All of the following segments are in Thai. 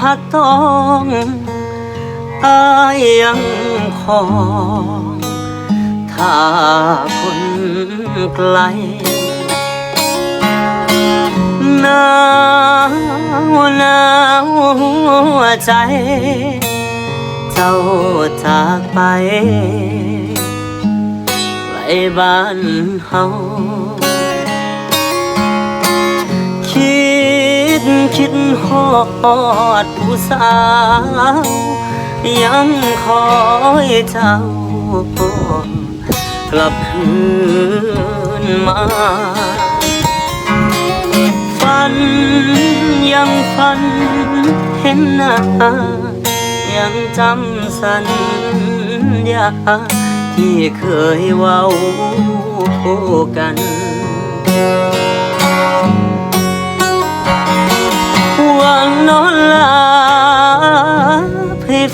พักต้องอายยังคองถ้าคนไกลหนาวหนาวหัวใจ เจ้าจากไปไกลบ้านเฮา คิดฮอดผู้สาว ยังคอยเจ้ากลับคืนมาฝันยังฝันเห็นหน้ายังจำสัญญาที่เคยเว้ากัน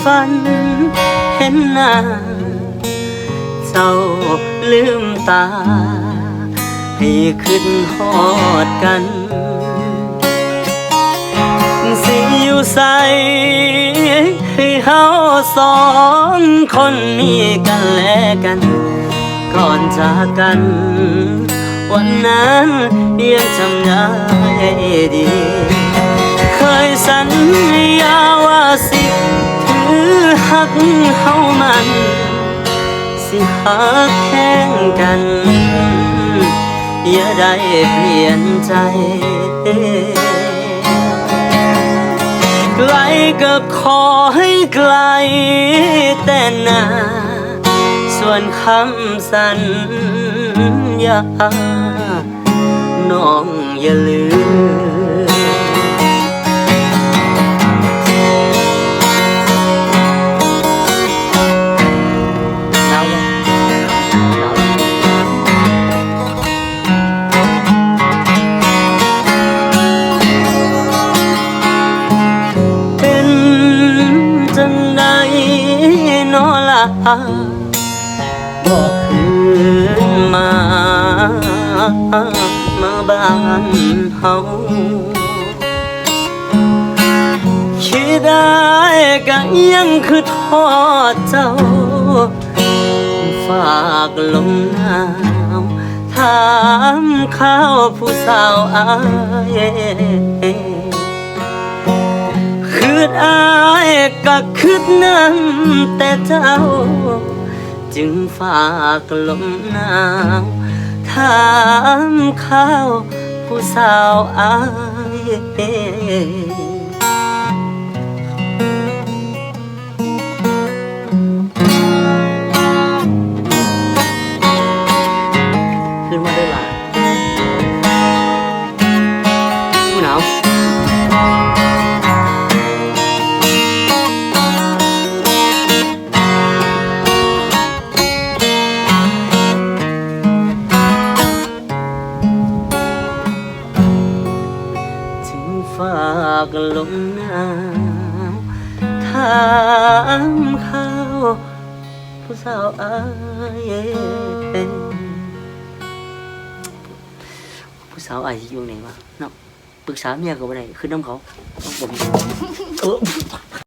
ฝัน เห็นหน้า เจ้าลืมตา ให้ขึ้นหอดกัน สิอยู่ใสให้เฮาสองคนมีกันและกัน ก่อนจากกัน วันนั้นยังจำได้ดี กเฮามัน สิหักแข่งกัน อย่าได้เปลี่ยนใจไกลก็ขอให้ไกลแต่นาส่วนคำสัญญาน้องอย่าลืม บอกคืนมา มาบ้านเฮาคิดได้ก็ยังคือทอดเจ้า ฝากลมหนาวถามข้าวผู้สาวอาย ดอายก็คืดน้ำแต่เจ้า จึงฝากลมหนาวถามข้าวผู้สาวอายากลมหนาวถามเขาผู้สาวอายผู้สาวอายอยู่ไหนวะเนาะปรึกษาเมียก็บ่ได้คือน้ำเขาต้องผม